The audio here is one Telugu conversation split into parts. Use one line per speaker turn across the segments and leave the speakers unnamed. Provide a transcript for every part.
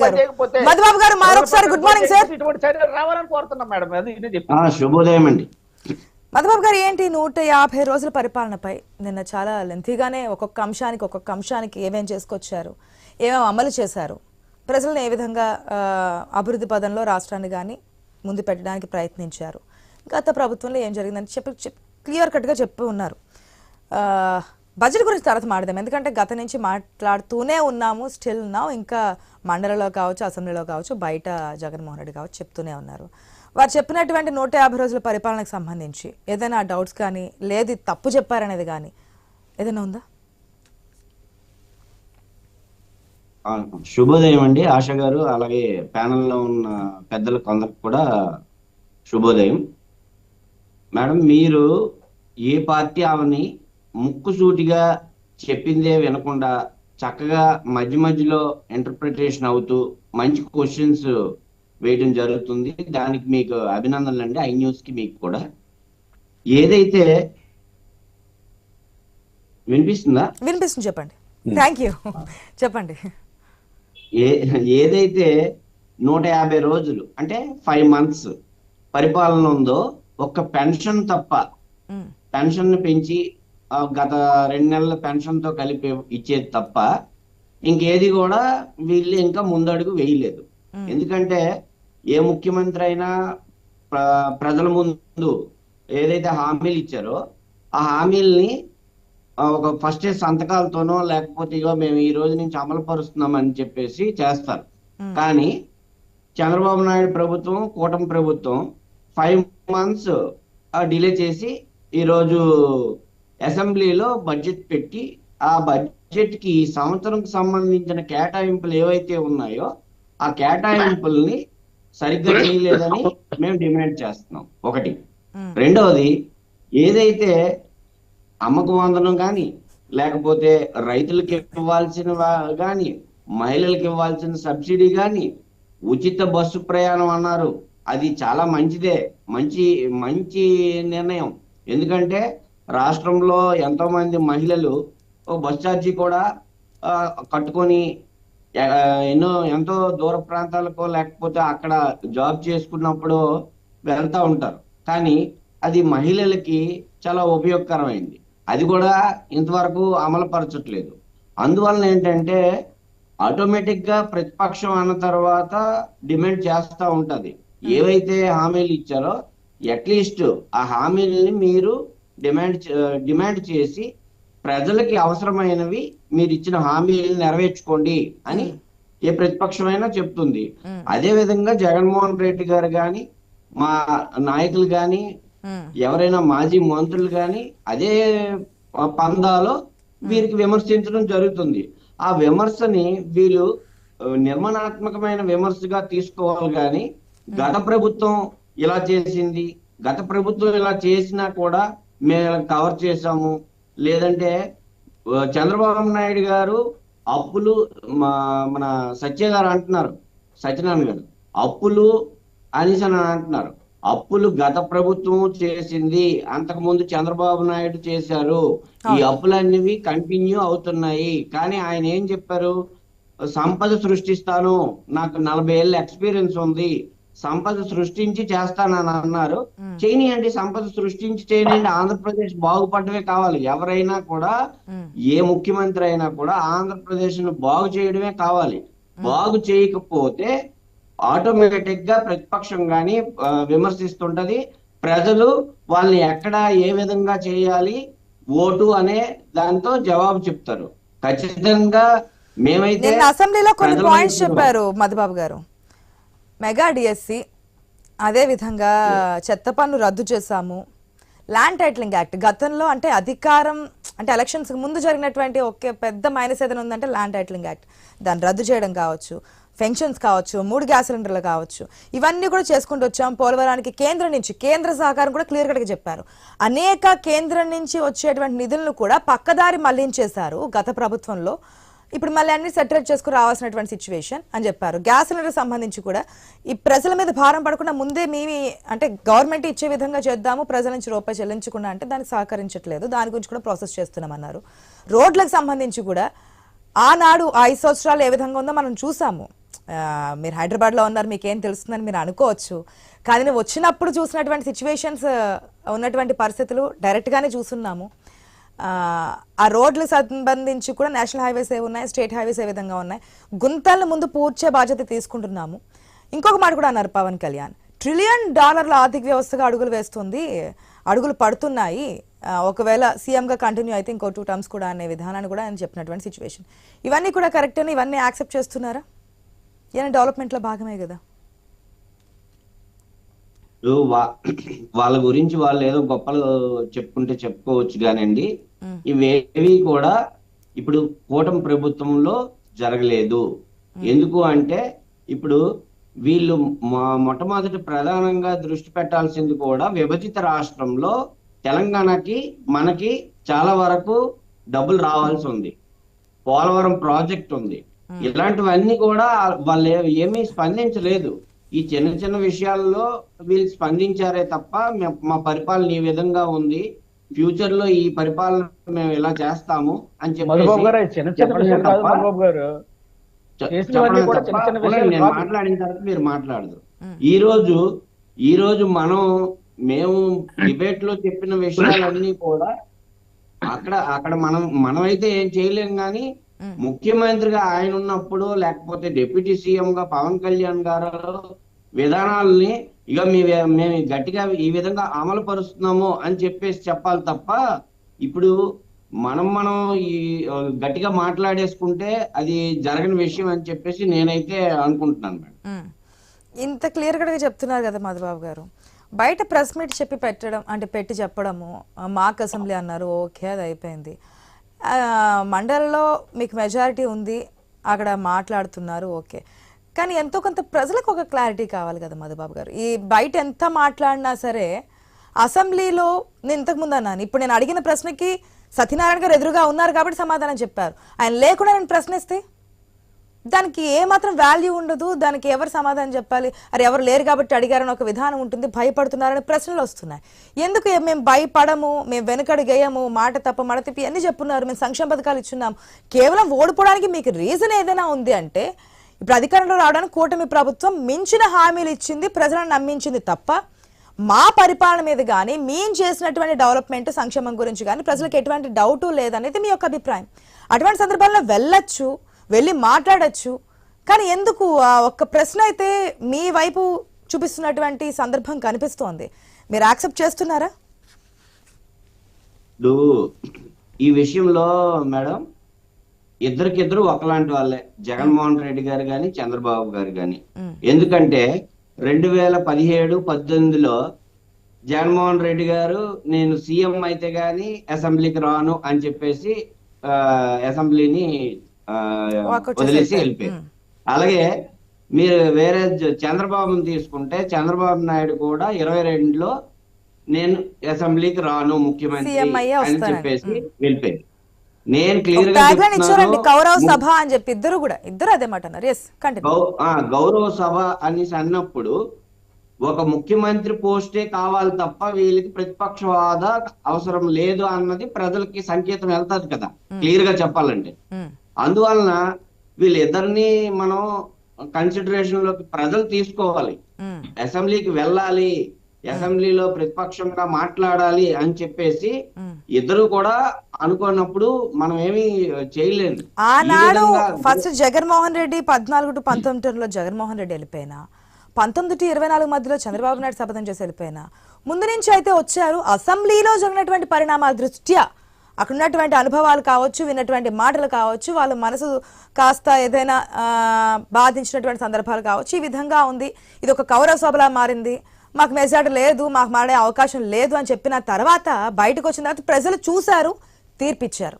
గారు. మధుబాబు గారు మరొకసారి గుడ్ మార్నింగ్ సార్.
రావాలని కోరుతున్నాం మేడం. అది
శుభోదయం అండి.
మధుబాబు గారు ఏంటి నూట యాభై రోజుల పరిపాలనపై నిన్న చాలా లెంతీగానే ఒక్కొక్క అంశానికి ఒక్కొక్క అంశానికి ఏమేం చేసుకొచ్చారు ఏమేం అమలు చేశారు ప్రజలను ఏ విధంగా అభివృద్ధి పదంలో రాష్ట్రాన్ని కానీ ముందు పెట్టడానికి ప్రయత్నించారు. గత ప్రభుత్వంలో ఏం జరిగిందని చెప్పి క్లియర్ కట్గా చెప్పి ఉన్నారు. ఆ, బడ్జెట్ గురించి తర్వాత మాట్లాడదాం. ఎందుకంటే గత నుంచి మాట్లాడుతూనే ఉన్నాము స్టిల్ నా. ఇంకా మండలిలో కావచ్చు అసెంబ్లీలో కావచ్చు బయట జగన్మోహన్ రెడ్డి కావచ్చు చెప్తూనే ఉన్నారు. వారు చెప్పినటువంటి నూట యాభై రోజుల పరిపాలనకు సంబంధించి ఏదైనా డౌట్స్ కానీ లేదు తప్పు చెప్పారనేది కానీ ఏదైనా ఉందా?
శుభోదయం అండి. ఆశ గారు అలాగే ప్యానెల్లో ఉన్న పెద్దలు కొందరికి కూడా శుభోదయం. మేడం మీరు ఏ పార్టీ అవని ముక్కుసూటిగా చెప్పిందే వినకుండా చక్కగా మధ్య మధ్యలో ఇంటర్ప్రిటేషన్ అవుతూ మంచి క్వశ్చన్స్ వేయడం జరుగుతుంది. దానికి మీకు అభినందనలు అండి ఐ న్యూస్కి మీకు కూడా. ఏదైతే వినిపిస్తుందా?
వినిపిస్తుంది. చెప్పండి. థ్యాంక్ యూ చెప్పండి.
ఏదైతే నూట యాభై రోజులు అంటే ఫైవ్ మంత్స్ పరిపాలన ఉందో ఒక్క పెన్షన్ తప్ప పెన్షన్ పెంచి గత రెండు నెలల పెన్షన్తో కలిపి ఇచ్చేది తప్ప ఇంకేది కూడా వీళ్ళు ఇంకా ముందడుగు వేయలేదు. ఎందుకంటే ఏ ముఖ్యమంత్రి అయినా ప్ర- ప్రజల ముందు ఏదైతే హామీలు ఇచ్చారో ఆ హామీల్ని ఒక ఫస్ట్ సంతకాలతోనో లేకపోతే ఇగో మేము ఈ రోజు నుంచి అమలు పరుస్తున్నాం అని చెప్పేసి చేస్తారు. కానీ చంద్రబాబు నాయుడు ప్రభుత్వం కూటమి ప్రభుత్వం ఫైవ్ మంత్స్ డిలే చేసి ఈరోజు అసెంబ్లీలో బడ్జెట్ పెట్టి ఆ బడ్జెట్కి ఈ సంవత్సరంకి సంబంధించిన కేటాయింపులు ఏవైతే ఉన్నాయో ఆ కేటాయింపుల్ని సరిగ్గా చేయలేదని మేము డిమాండ్ చేస్తున్నాం. ఒకటి. రెండవది ఏదైతే అమ్మకు వందనం కానీ లేకపోతే రైతులకు ఇవ్వాల్సిన కానీ మహిళలకు ఇవ్వాల్సిన సబ్సిడీ కానీ ఉచిత బస్సు ప్రయాణం అన్నారు. అది చాలా మంచిదే. మంచి మంచి నిర్ణయం. ఎందుకంటే రాష్ట్రంలో ఎంతో మంది మహిళలు బస్ ఛార్జీ కూడా కట్టుకొని ఎన్నో ఎంతో దూర ప్రాంతాలకో లేకపోతే అక్కడ జాబ్ చేసుకున్నప్పుడు వెళ్తూ ఉంటారు. కానీ అది మహిళలకి చాలా ఉపయోగకరమైంది. అది కూడా ఇంతవరకు అమలుపరచట్లేదు. అందువలన ఏంటంటే ఆటోమేటిక్గా ప్రతిపక్షం అన్న తర్వాత డిమాండ్ చేస్తూ ఉంటది. ఏవైతే హామీలు ఇచ్చారో అట్లీస్ట్ ఆ హామీలని మీరు డిమాండ్ డిమాండ్ చేసి ప్రజలకి అవసరమైనవి మీరు ఇచ్చిన హామీలను నెరవేర్చుకోండి అని ఏ ప్రతిపక్షమైనా చెప్తుంది. అదే విధంగా జగన్మోహన్ రెడ్డి గారు గాని మా నాయకులు గాని
ఉమ్,
ఎవరైనా మాజీ మంత్రులు గాని అదే పందాలో వీరికి విమర్శించడం జరుగుతుంది. ఆ విమర్శని వీళ్ళు నిర్మాణాత్మకమైన విమర్శగా తీసుకోవాలి కానీ గత ప్రభుత్వం ఇలా చేసింది గత ప్రభుత్వం ఇలా చేసినా కూడా మేము కవర్ చేసాము లేదంటే చంద్రబాబు నాయుడు గారు అప్పులు మా- మన సత్య గారు అంటున్నారు. సత్యనారాయణ గారు. అప్పులు అనేసి అని అంటున్నారు. అప్పులు గత ప్రభుత్వం చేసింది అంతకు ముందు చంద్రబాబు నాయుడు చేశారు. ఈ
అవును.
అప్పులన్నవి కంటిన్యూ అవుతున్నాయి. కానీ ఆయన ఏం చెప్పారు? సంపద సృష్టిస్తాను. నాకు నలభై ఏళ్ళ ఎక్స్పీరియన్స్ ఉంది. సంపద సృష్టించి చేస్తానని అన్నారు. చేయనియండి సంపద సృష్టించి చేయనియండి ఆంధ్రప్రదేశ్ బాగుపడమే కావాలి. ఎవరైనా కూడా ఏ ముఖ్యమంత్రి అయినా కూడా ఆంధ్రప్రదేశ్ను బాగు చేయడమే కావాలి. బాగు చేయకపోతే ఆటోమేటిక్గా ప్రతిపక్షం గాని విమర్శిస్తుంటది. ప్రజలు వాళ్ళని ఎక్కడ ఏ విధంగా చేయాలి ఓటు అనే దాంతో జవాబు చెప్తారు. ఖచ్చితంగా మేమైతే
అసెంబ్లీలో కొన్ని పాయింట్స్ చెప్పారు మధుబాబు గారు. మెగా డిఎస్సి అదే విధంగా చెత్త పన్ను రద్దు చేశాము. ల్యాండ్ టైటిలింగ్ యాక్ట్ గతంలో అంటే అధికారం అంటే ఎలక్షన్స్ ముందు జరిగినటువంటి ఒకే పెద్ద మైనస్ ఏదైనా ఉందంటే ల్యాండ్ టైటిలింగ్ యాక్ట్ దాన్ని రద్దు చేయడం కావచ్చు పెన్షన్స్ కావచ్చు మూడు గ్యాస్ సిలిండర్లు కావచ్చు. ఇవన్నీ కూడా చేసుకుంటూ వచ్చాం. పోలవరానికి కేంద్రం నుంచి కేంద్ర సహకారం కూడా క్లియర్ కట్గా చెప్పారు. అనేక కేంద్రం నుంచి వచ్చేటువంటి నిధులను కూడా పక్కదారి మళ్ళించేశారు గత ప్రభుత్వంలో. ఇప్పుడు మళ్ళీ అన్ని సెటరేట్ చేసుకుని రావాల్సినటువంటి సిచ్యువేషన్ అని చెప్పారు. గ్యాస్ సిలిండర్ సంబంధించి కూడా ఈ ప్రజల మీద భారం పడకుండా ముందే మేము అంటే గవర్నమెంట్ ఇచ్చే విధంగా చేద్దాము ప్రజల నుంచి రూపాయి చెల్లించకుండా అంటే దానికి సహకరించట్లేదు. దాని గురించి కూడా ప్రాసెస్ చేస్తున్నామన్నారు. రోడ్లకు సంబంధించి కూడా ఆనాడు ఐదు సంవత్సరాలు ఏ విధంగా ఉందో మనం చూసాము. మీరు హైదరాబాద్లో ఉన్నారు మీకేం తెలుస్తుందని మీరు అనుకోవచ్చు. కానీ నేను వచ్చినప్పుడు చూసినటువంటి సిచ్యువేషన్స్ ఉన్నటువంటి పరిస్థితులు డైరెక్ట్గానే చూస్తున్నాము. ఆ, రోడ్లు రోడ్లకు సంబంధించి కూడా నేషనల్ హైవేస్ ఏ ఉన్నాయి స్టేట్ హైవేస్ ఏ విధంగా ఉన్నాయి గుంతలను ముందు పూర్చే బాధ్యత తీసుకుంటున్నాము. ఇంకొక మాట కూడా అన్నారు పవన్ కళ్యాణ్. ట్రిలియన్ డాలర్ల ఆర్థిక వ్యవస్థగా అడుగులు వేస్తుంది అడుగులు పడుతున్నాయి. ఒకవేళ సీఎంగా కంటిన్యూ అయితే ఇంకో టూ టర్మ్స్ కూడా అనే విధానాన్ని కూడా ఆయన చెప్పినటువంటి సిచ్యువేషన్ ఇవన్నీ కూడా కరెక్ట్ అని ఇవన్నీ యాక్సెప్ట్ చేస్తున్నారా? ఇవన్నీ డెవలప్మెంట్లో భాగమే కదా.
వాళ్ళ గురించి వాళ్ళు ఏదో గొప్పలు చెప్పుకుంటే చెప్పుకోవచ్చు కానండి. ఇవేవి కూడా ఇప్పుడు కూటమి ప్రభుత్వంలో జరగలేదు. ఎందుకు అంటే ఇప్పుడు వీళ్ళు మొ- మొట్టమొదటి ప్రధానంగా దృష్టి పెట్టాల్సింది కూడా విభజిత రాష్ట్రంలో తెలంగాణకి మనకి చాలా వరకు డబ్బులు రావాల్సి ఉంది. పోలవరం ప్రాజెక్ట్ ఉంది. ఇలాంటివన్నీ కూడా వాళ్ళు ఏమీ స్పందించలేదు. ఈ చిన్న చిన్న విషయాల్లో వీళ్ళు స్పందించారే తప్ప మే- మా పరిపాలన ఈ విధంగా ఉంది ఫ్యూచర్లో ఈ పరిపాలన మేము ఇలా చేస్తాము అని
మధుబాబు గారు
చెప్పేసి
అవి చిన్న చిన్న
చెప్పడమే
విషయాలు కాదు
తప్ప-
మధుబాబు గారు
చె-
చేసినవన్నీ
చెప్పడమే
కూడా
తప్ప,
చిన్న చిన్న
ఉండండి,
విషయాలు
నేను
కాదు.
మాట్లాడిన తర్వాత మీరు మాట్లాడదు. ఈ రోజు ఈ రోజు మనం మేము డిబేట్లో చెప్పిన విషయాలన్నీ కూడా అక్కడ అక్కడ మనం మనమైతే ఏం చేయలేం కానీ. ముఖ్యమంత్రిగా ఆయన ఉన్నప్పుడు లేకపోతే డిప్యూటీ సీఎం గా పవన్ కళ్యాణ్ గారు విధానాలని ఇక మీ మేము గట్టిగా ఈ విధంగా అమలు పరుస్తున్నాము అని చెప్పేసి చెప్పాలి తప్ప ఇప్పుడు మనం మనం ఈ గట్టిగా మాట్లాడేసుకుంటే అది జరగని విషయం అని చెప్పేసి నేనైతే అనుకుంటున్నాను మేడం.
ఇంత క్లియర్గా చెప్తున్నారు కదా మధుబాబు గారు. బయట ప్రెస్ మీట్ చెప్పి పెట్టడం అంటే పెట్టి చెప్పడము మాక్ అసెంబ్లీ అన్నారు ఓకే అది అయిపోయింది. ఆ, మండలిలో మీకు మెజారిటీ ఉంది అక్కడ మాట్లాడుతున్నారు ఓకే. కానీ ఎంతో కొంత ప్రజలకు ఒక క్లారిటీ కావాలి కదా మధుబాబు గారు. ఈ బయట ఎంత మాట్లాడినా సరే అసెంబ్లీలో నేను ఇంతకుముందు అన్నాను ఇప్పుడు నేను అడిగిన ప్రశ్నకి సత్యనారాయణ గారు ఎదురుగా ఉన్నారు కాబట్టి సమాధానం చెప్పారు. ఆయన లేకుండా నేను ప్రశ్నిస్తే దానికి ఏమాత్రం వాల్యూ ఉండదు దానికి ఎవరు సమాధానం చెప్పాలి? అరే ఎవరు లేరు కాబట్టి అడిగారని ఒక విధానం ఉంటుంది భయపడుతున్నారని ప్రశ్నలు వస్తున్నాయి. ఎందుకు మేము భయపడము మేము వెనుకడుగేయము మాట తప్ప మాట తిప్పి అన్ని చెప్పున్నారు మేము సంక్షేమ పథకాలు ఇచ్చున్నాము కేవలం ఓడిపోవడానికి మీకు రీజన్ ఏదైనా ఉంది అంటే ఇప్పుడు అధికారంలో రావడానికి కూటమి ప్రభుత్వం మించిన హామీలు ఇచ్చింది ప్రజలను నమ్మించింది తప్ప మా పరిపాలన మీద కానీ మేము చేసినటువంటి డెవలప్మెంట్ సంక్షేమం గురించి కానీ ప్రజలకు ఎటువంటి డౌటు లేదనేది మీ యొక్క అభిప్రాయం. అటువంటి సందర్భాల్లో వెళ్ళొచ్చు వెళ్ళి మాట్లాడచ్చు కానీ ఎందుకు ఆ ఒక్క ప్రశ్న అయితే మీ వైపు చూపిస్తున్నటువంటి సందర్భం కనిపిస్తోంది. మీరు యాక్సెప్ట్ చేస్తున్నారా?
ఈ విషయంలో మేడం ఇద్దరికిద్దరు ఒకలాంటి వాళ్ళే జగన్మోహన్ రెడ్డి గారు గాని చంద్రబాబు గారు గాని
మ్.
ఎందుకంటే రెండు వేల పదిహేడు పద్దెనిమిదిలో జగన్మోహన్ రెడ్డి గారు నేను సీఎం అయితే గాని అసెంబ్లీకి రాను అని చెప్పేసి ఆ, అసెంబ్లీని వదిలేసి. వెళ్ళిపోయారు. అలాగే మీరు వేరే చంద్రబాబుని తీసుకుంటే చంద్రబాబు నాయుడు కూడా ఇరవై రెండులో నేను అసెంబ్లీకి రాను ముఖ్యమంత్రి అని. చెప్పేసి. వెళ్ళిపోయారు నేను క్లియర్గా
ట్యాగ్లైన్ ఇచ్చారండి
చెప్తున్నాను,
కౌరవ
ము-
సభ అని చెప్పి ఇద్దరు కూడా ఇద్దరు అదే మాట అన్నారు ఎస్
గౌరవ సభ అనేసి అన్నప్పుడు ఒక ముఖ్యమంత్రి పోస్టే కావాలి తప్ప వీళ్ళకి ప్రతిపక్ష హోదా అవసరం లేదు అన్నది ప్రజలకి సంకేతం వెళ్తాది కదా. క్లియర్గా చెప్పాలంటే. అందువలన వీళ్ళిద్దరిని మనం కన్సిడరేషన్లోకి ప్రజలు తీసుకోవాలి. అసెంబ్లీకి వెళ్ళాలి. అసెంబ్లీలో ప్రతిపక్షంగా మాట్లాడాలి అని చెప్పేసి ఇద్దరు కూడా అనుకున్నప్పుడు మనం ఏమీ చేయలేము. ఈ
ఆనాడు ఫస్ట్ జగన్మోహన్ రెడ్డి పద్నాలుగు టు పంతొమ్మిదిలో జగన్మోహన్ రెడ్డి వెళ్ళిపోయినా పంతొమ్మిది టు ఇరవై నాలుగు మధ్యలో చంద్రబాబు నాయుడు శపథం చేసి వెళ్ళిపోయినా ముందు నుంచి అయితే వచ్చారు అసెంబ్లీలో జరిగినటువంటి పరిణామాల దృష్ట్యా. అక్కడ ఉన్నటువంటి అనుభవాలు కావచ్చు విన్నటువంటి మాటలు కావచ్చు వాళ్ళ మనసు కాస్త ఏదైనా బాధించినటువంటి సందర్భాలు కావచ్చు ఈ విధంగా ఉంది. ఇది ఒక కౌరవ సభలా మారింది. మాకు మెజార్ట్ లేదు మాకు మాడే అవకాశం లేదు అని చెప్పిన తర్వాత బయటకు వచ్చిన తర్వాత ప్రజలు చూశారు తీర్పిచ్చారు.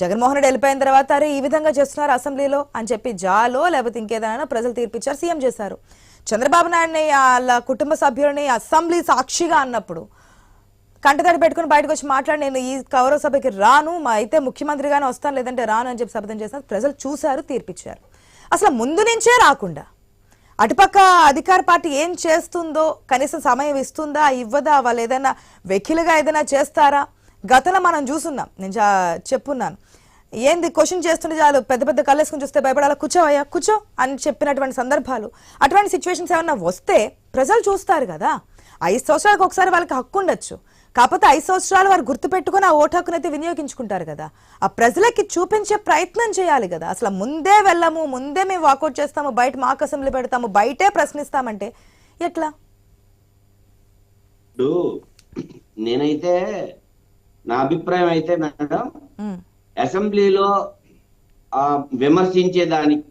జగన్మోహన్ రెడ్డి వెళ్ళిపోయిన తర్వాత అరే ఈ విధంగా చేస్తున్నారు అసెంబ్లీలో అని చెప్పి జాలో లేకపోతే ఇంకేదైనా ప్రజలు తీర్పిచ్చారు సీఎం చేశారు. చంద్రబాబు నాయుడిని వాళ్ళ కుటుంబ సభ్యులని అసెంబ్లీ సాక్షిగా అన్నప్పుడు కంటతడి పెట్టుకుని బయటకు వచ్చి మాట్లాడి నేను ఈ కౌరవ సభకి రాను మా అయితే ముఖ్యమంత్రిగానే వస్తాను లేదంటే రాను అని చెప్పి శబ్దం చేసిన ప్రజలు చూశారు తీర్పిచ్చారు. అసలు ముందు నుంచే రాకుండా అటుపక్క అధికార పార్టీ ఏం చేస్తుందో కనీసం సమయం ఇస్తుందా ఇవ్వదా వాళ్ళు ఏదైనా వెకిలుగా ఏదైనా చేస్తారా? గతంలో మనం చూస్తున్నాం నేను చెప్పున్నాను. ఏంది క్వశ్చన్ చేస్తుంటే చాలు పెద్ద పెద్ద కళ్ళేసుకుని చూస్తే భయపడాలా? కూర్చోవయ్యా కూర్చో అని చెప్పినటువంటి సందర్భాలు. అటువంటి సిచ్యువేషన్స్ ఏమన్నా వస్తే ప్రజలు చూస్తారు కదా. ఐదు సంవత్సరాలకు ఒకసారి వాళ్ళకి హక్కు ఉండొచ్చు. కాకపోతే ఐదు సంవత్సరాలు వారు గుర్తుపెట్టుకుని ఆ ఓటు హక్కునైతే వినియోగించుకుంటారు కదా. ఆ ప్రజలకి చూపించే ప్రయత్నం చేయాలి కదా. అసలు ముందే వెళ్ళము ముందే మేము వాకౌట్ చేస్తాము బయట మాకు అసెంబ్లీ పెడతాము బయటే ప్రశ్నిస్తామంటే ఎట్లా?
నేనైతే నా అభిప్రాయం అయితే మేడం అసెంబ్లీలో విమర్శించే దానికి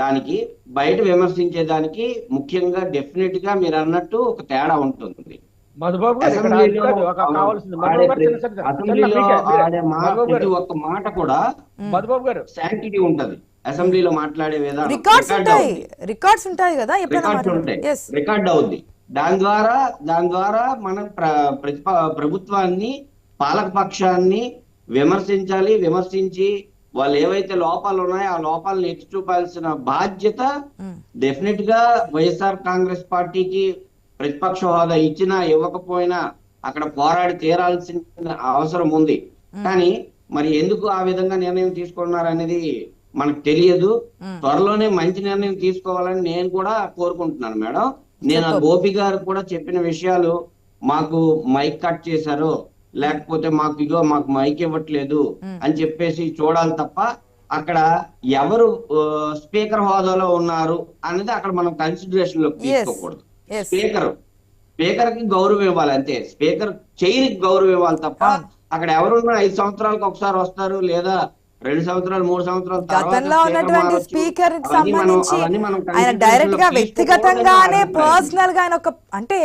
దానికి బయట విమర్శించే దానికి ముఖ్యంగా డెఫినెట్గా మీరు అన్నట్టు ఒక తేడా ఉంటుంది.
మధుబాబు గారు
ఒక్క మాట కూడా
మధుబాబు గారు.
శాంటిటీ ఉంటది. అసెంబ్లీలో మాట్లాడే విధానం
రికార్డ్స్
రికార్డ్
ఉంటాయి. రికార్డ్స్ ఉంటాయి కదా
రికార్డ్స్ ఉంటాయి.
ఎస్
రికార్డ్ అవుద్ది. దాని ద్వారా దాని ద్వారా మనం ప్రభుత్వాన్ని పాలక పక్షాన్ని విమర్శించాలి విమర్శించి వాళ్ళు ఏవైతే లోపాలు ఉన్నాయో ఆ లోపాలను ఎత్తి చూపాల్సిన బాధ్యత డెఫినెట్గా వైఎస్ఆర్ కాంగ్రెస్ పార్టీకి ప్రతిపక్ష హోదా ఇచ్చినా ఇవ్వకపోయినా అక్కడ పోరాడి తీరాల్సిన అవసరం ఉంది. కానీ మరి ఎందుకు ఆ విధంగా నిర్ణయం తీసుకున్నారు అనేది మనకు తెలియదు. త్వరలోనే మంచి నిర్ణయం తీసుకోవాలని నేను కూడా కోరుకుంటున్నాను మేడం. నేను గోపి గారు కూడా చెప్పిన విషయాలు మాకు మైక్ కట్ చేశారు. లేకపోతే మాకు ఇగో మాకు మైక్ ఇవ్వట్లేదు అని చెప్పేసి చూడాలి తప్ప అక్కడ ఎవరు స్పీకర్ హోదాలో ఉన్నారు అనేది అక్కడ మనం కన్సిడరేషన్లోకి
Yes.
తీసుకోకూడదు. Speaker speaker. కి గౌరవం ఇవ్వాలి అంతే. స్పీకర్ చైర్కి గౌరవం ఇవ్వాలి తప్ప అక్కడ ఎవరున్నా ఐదు సంవత్సరాలకు ఒకసారి వస్తారు లేదా రెండు సంవత్సరాలు మూడు సంవత్సరాల తర్వాత
గతంలో ఉన్నటువంటి.
స్పీకర్కి
సంబంధించి ఆయన
డైరెక్ట్గా
వ్యక్తిగతంగానే పర్సనల్గా ఆయన ఒక అంటే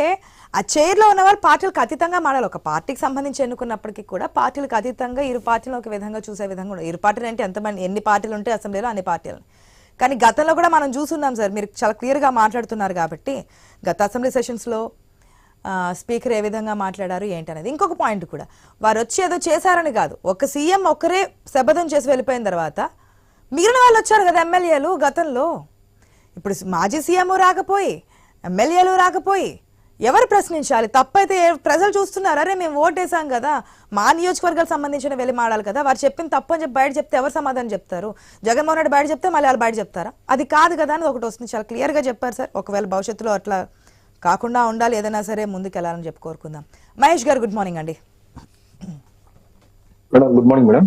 ఆ చైర్లో ఉన్న వాళ్ళు పార్టీలకు అతీతంగా మాడాలి ఒక పార్టీకి సంబంధించి ఎన్నుకున్నప్పటికీ కూడా పార్టీలకు అతీతంగా ఇరు పార్టీలు ఒక విధంగా చూసే విధంగా కూడా ఇరు పార్టీలు అంటే ఎంతమంది ఎన్ని పార్టీలు ఉంటే అసెంబ్లీలో అన్ని పార్టీలు కానీ గతంలో కూడా మనం చూస్తున్నాం సార్ మీరు చాలా క్లియర్గా మాట్లాడుతున్నారు కాబట్టి గత అసెంబ్లీ సెషన్స్లో స్పీకర్ ఏ విధంగా మాట్లాడారు ఏంటి అనేది ఇంకొక పాయింట్ కూడా వారు వచ్చి ఏదో చేశారని కాదు ఒక సీఎం ఒక్కరే శపథం చేసి వెళ్ళిపోయిన తర్వాత మిగిలిన వాళ్ళు వచ్చారు కదా ఎమ్మెల్యేలు గతంలో. ఇప్పుడు మాజీ సీఎం రాకపోయి ఎమ్మెల్యేలు రాకపోయి ఎవరు ప్రశ్నించాలి? తప్పైతే ప్రజలు చూస్తున్నారు? అరే మేము ఓటేసాం కదా. మా నియోజకవర్గాలకు సంబంధించిన వెళ్ళి మాడాలి కదా. వారు చెప్పిన తప్పు అని చెప్పి బయట చెప్తే ఎవరు సమాధానం చెప్తారు? జగన్మోహన్ రెడ్డి బయట చెప్తే మళ్ళీ వాళ్ళు బయట చెప్తారా? అది కాదు కదా అని ఒకటి వస్తుంది. చాలా క్లియర్గా చెప్పారు సార్. ఒకవేళ భవిష్యత్తులో అట్లా కాకుండా ఉండాలి ఏదైనా సరే ముందుకు వెళ్ళాలని చెప్పి కోరుకుందాం. మహేష్ గారు గుడ్ మార్నింగ్ అండి.
Madam good morning madam